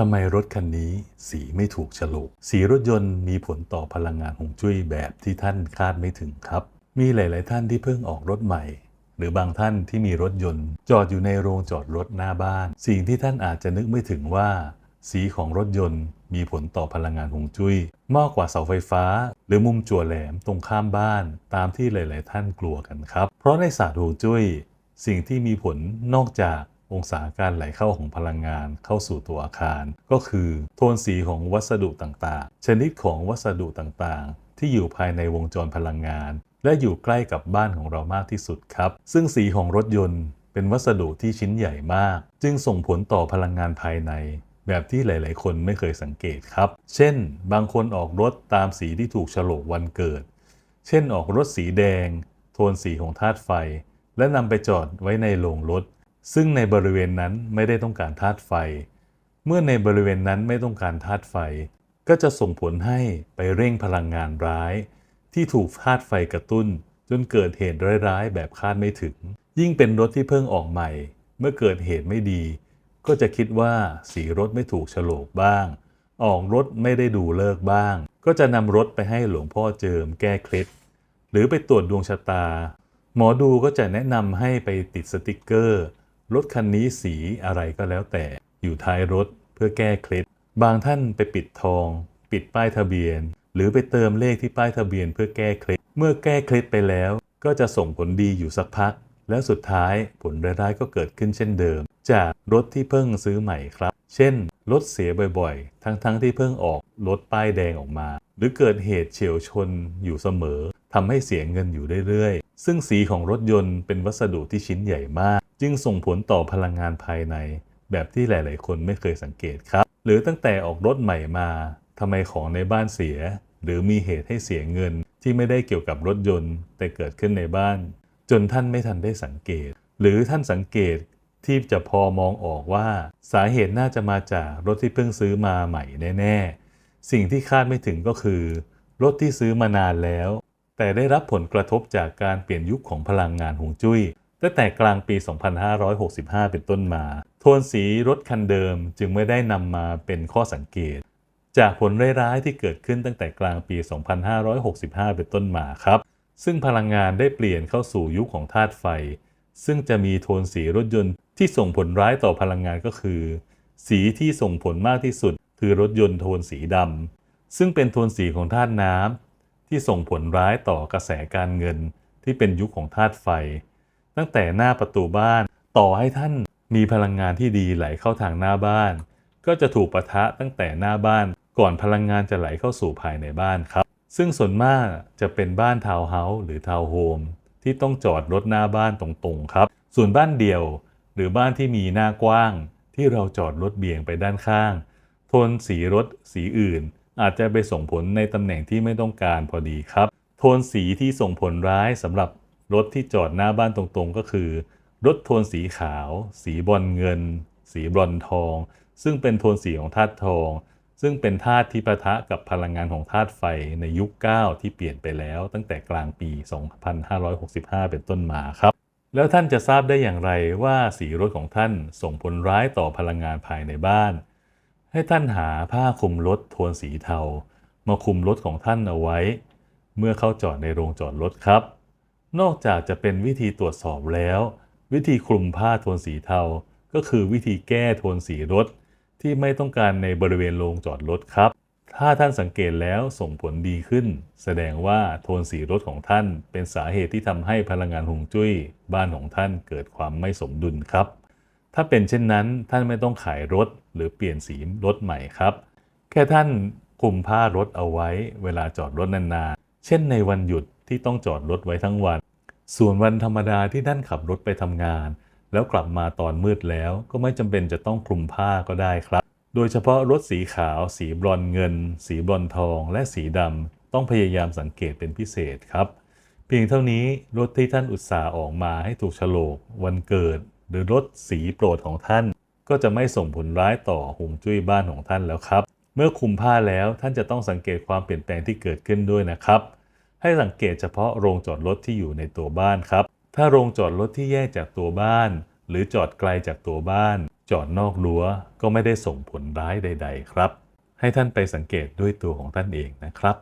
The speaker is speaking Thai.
ทำไมรถคันนี้สีไม่ถูกฉลกสีรถยนต์มีผลต่อพลังงานฮวงจุ้ยแบบที่ท่านคาดไม่ถึงครับ มีหลาย ๆ ท่านที่เพิ่งออกรถใหม่ หรือบางท่านที่มีรถยนต์ จอดอยู่ในโรงจอดรถหน้าบ้าน สิ่งที่ท่านอาจจะนึกไม่ถึงว่า สีของรถยนต์มีผลต่อพลังงานฮวงจุ้ยมากกว่าเสาไฟฟ้า หรือมุมจั่วแหลมตรงข้ามบ้านตามที่หลาย ๆ ท่านกลัวกันครับ เพราะในศาสตร์ฮวงจุ้ยสิ่งที่มีผลนอกจาก องศาการไหลเข้าของพลังงานเข้าสู่ตัวอาคาร ก็คือโทนสีของวัสดุต่างๆ ชนิดของวัสดุต่างๆ ที่อยู่ภายในวงจรพลังงาน และอยู่ใกล้กับบ้านของเรามากที่สุดครับ ซึ่งสีของรถยนต์ เป็นวัสดุที่ชิ้นใหญ่มาก จึงส่งผลต่อพลังงานภายใน แบบที่หลาย ๆ คนไม่เคยสังเกตครับ เช่น บางคนออกรถตามสีที่ถูกฉลกวันเกิด เช่นออกรถสีแดง โทนสีของธาตุไฟ และนำไปจอดไว้ในโรงรถ ซึ่งในบริเวณนั้นไม่ได้ต้องการธาตุไฟ เมื่อในบริเวณนั้นไม่ต้องการธาตุไฟ ก็จะส่งผลให้ไปเร่งพลังงานร้าย ที่ถูกธาตุไฟกระตุ้น จนเกิดเหตุร้ายๆ แบบคาดไม่ถึง ยิ่งเป็นรถที่เพิ่งออกใหม่ เมื่อเกิดเหตุไม่ดี ก็จะคิดว่าสีรถไม่ถูกฉลกบ้าง ออกรถไม่ได้ดูเลิกบ้าง ก็จะนำรถไปให้หลวงพ่อเจิมแก้เคล็ดหรือไปตรวจดวงชะตา หมอดูก็จะแนะนำให้ไปติดสติกเกอร์ รถคันนี้สีอะไรก็แล้วแต่อยู่ท้ายรถเพื่อแก้เคล็ด บางท่านไปปิดทอง ปิดป้ายทะเบียน หรือไปเติมเลขที่ป้ายทะเบียนเพื่อแก้เคล็ด เมื่อแก้เคล็ดไปแล้ว ก็จะส่งผลดีอยู่สักพัก แล้วสุดท้ายผลร้ายๆก็เกิดขึ้นเช่นเดิม จากรถที่เพิ่งซื้อใหม่ครับ เช่น รถเสียบ่อยๆ ทั้งๆที่เพิ่งออกรถป้ายแดงออกมา หรือเกิดเหตุเฉียวชนอยู่เสมอทำให้เสียเงินอยู่เรื่อย ซึ่งสีของรถยนต์เป็นวัสดุที่ชิ้นใหญ่มาก จึงส่งผลต่อพลังงานภายใน แบบที่หลาย ๆ คนไม่เคยสังเกตครับ หรือตั้งแต่ออกรถใหม่มาทำไมของในบ้านเสีย หรือมีเหตุให้เสียเงินที่ไม่ได้เกี่ยวกับรถยนต์ แต่เกิดขึ้นในบ้าน จนท่านไม่ทันได้สังเกต หรือท่านสังเกตที่จะพอมองออกว่า สาเหตุน่าจะมาจากรถที่เพิ่งซื้อมาใหม่แน่ ๆ สิ่งที่คาดไม่ถึงก็คือ รถที่ซื้อมานานแล้ว แต่ได้รับผลกระทบจากการเปลี่ยนยุคของพลังงานหงจุ้ยตั้งแต่กลางปี 2565 เป็นต้นมา โทนสีรถคันเดิมจึงไม่ได้นำมาเป็นข้อสังเกต จากผลร้ายๆที่เกิดขึ้นตั้งแต่กลางปี 2565 เป็นต้นมาครับ ซึ่งพลังงานได้เปลี่ยนเข้าสู่ยุคของธาตุไฟ ซึ่งจะมีโทนสีรถยนต์ที่ส่งผลร้ายต่อพลังงานก็คือ สีที่ส่งผลมากที่สุด คือรถยนต์โทนสีดำซึ่งเป็นโทนสีของธาตุน้ำ ที่ส่งผลร้ายต่อกระแสการเงินที่เป็นยุคของธาตุไฟ ตั้งแต่หน้าประตูบ้านต่อให้ท่านมีพลังงานที่ดีไหลเข้าทางหน้าบ้าน ก็จะถูกปะทะตั้งแต่หน้าบ้านก่อนพลังงานจะไหลเข้าสู่ภายในบ้านครับ ซึ่งส่วนมากจะเป็นบ้านทาวน์เฮาส์หรือทาวน์โฮมที่ต้องจอดรถหน้าบ้านตรงๆครับ ส่วนบ้านเดี่ยว หรือบ้านที่มีหน้ากว้าง ที่เราจอดรถเบี่ยงไปด้านข้าง โทนสีรถสีอื่น อาจจะไปส่งผลในตำแหน่งที่ไม่ต้องการพอดีครับ โทนสีที่ส่งผลร้ายสำหรับรถที่จอดหน้าบ้านตรงๆ ก็คือ รถโทนสีขาว สีบอลเงิน สีบรอนทอง ซึ่งเป็นโทนสีของธาตุทอง ซึ่งเป็นธาตุที่ปะทะกับพลังงานของธาตุไฟในยุค 9 ที่เปลี่ยนไปแล้ว ตั้งแต่กลางปี 2565 เป็นต้นมาครับ แล้วท่านจะทราบได้อย่างไรว่าสีรถของท่านส่งผลร้ายต่อพลังงานภายในบ้าน ให้ท่านหาผ้าคลุมรถโทนสีเทา มาคลุมรถของท่านเอาไว้ เมื่อเข้าจอดในโรงจอดรถครับ นอกจากจะเป็นวิธีตรวจสอบแล้ว วิธีคลุมผ้าโทนสีเทา ก็คือวิธีแก้โทนสีรถ ที่ไม่ต้องการในบริเวณโรงจอดรถครับ ถ้าท่านสังเกตแล้วส่งผลดีขึ้น แสดงว่าโทนสีรถของท่าน เป็นสาเหตุที่ทำให้พลังงานหงจุ้ย บ้านของท่านเกิดความไม่สมดุลครับ ถ้าเป็นเช่นนั้นท่านไม่ต้องขายรถหรือเปลี่ยนสีรถใหม่ครับ แค่ท่านคลุมผ้ารถเอาไว้เวลาจอดรถนานๆ เช่นในวันหยุดที่ต้องจอดรถไว้ทั้งวัน ส่วนวันธรรมดาที่ท่านขับรถไปทำงาน แล้วกลับมาตอนมืดแล้วก็ไม่จำเป็นจะต้องคลุมผ้าก็ได้ครับ โดยเฉพาะรถสีขาว สีบรอนเงิน สีบรอนทอง และสีดำต้องพยายามสังเกตเป็นพิเศษครับ เพียงเท่านี้รถที่ท่านอุตส่าห์ออกมาให้ถูกโฉลกวันเกิด หรือรถสีโปรดของท่าน ก็จะไม่ส่งผลร้ายต่อหงจุ้ยบ้านของท่านแล้วครับ เมื่อคุมผ้าแล้วท่านจะต้องสังเกตความเปลี่ยนแปลงที่เกิดขึ้นด้วยนะครับ ให้สังเกตเฉพาะโรงจอดรถที่อยู่ในตัวบ้านครับ ถ้าโรงจอดรถที่แยกจากตัวบ้าน หรือจอดไกลจากตัวบ้าน จอดนอกรั้วก็ไม่ได้ส่งผลร้ายใด ๆ ครับ ให้ท่านไปสังเกตด้วยตัวของท่านเองนะครับ